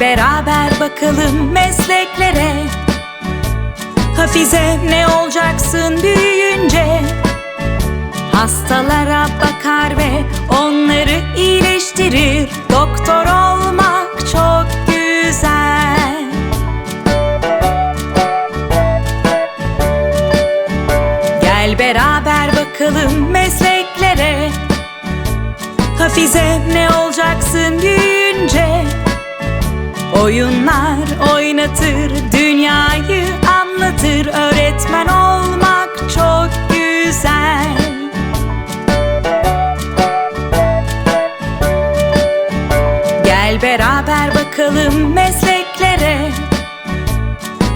Beraber bakalım mesleklere. Hafize ne olacaksın büyüyünce? Hastalara bakar ve onları iyileştirir. Doktor olmak çok güzel. Gel beraber bakalım mesleklere. Hafize ne olacaksın büyüyünce Oyunlar oynatır, dünyayı anlatır. Öğretmen olmak çok güzel. Gel beraber bakalım mesleklere.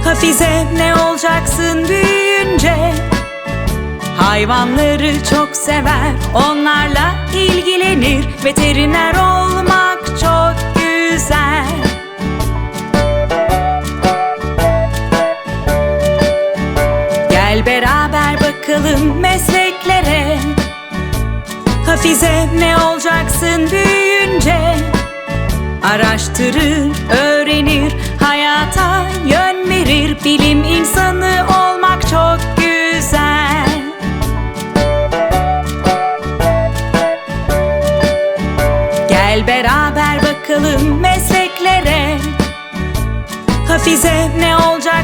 Hafize ne olacaksın büyüyünce? Hayvanları çok sever, onlarla ilgilenir. Veteriner Gel beraber bakalım mesleklere. Hafize ne olacaksın büyüyünce? Araştırır, öğrenir, hayata yön verir. Bilim insanı olmak çok güzel. Gel beraber bakalım mesleklere. Hafize ne büyüyünce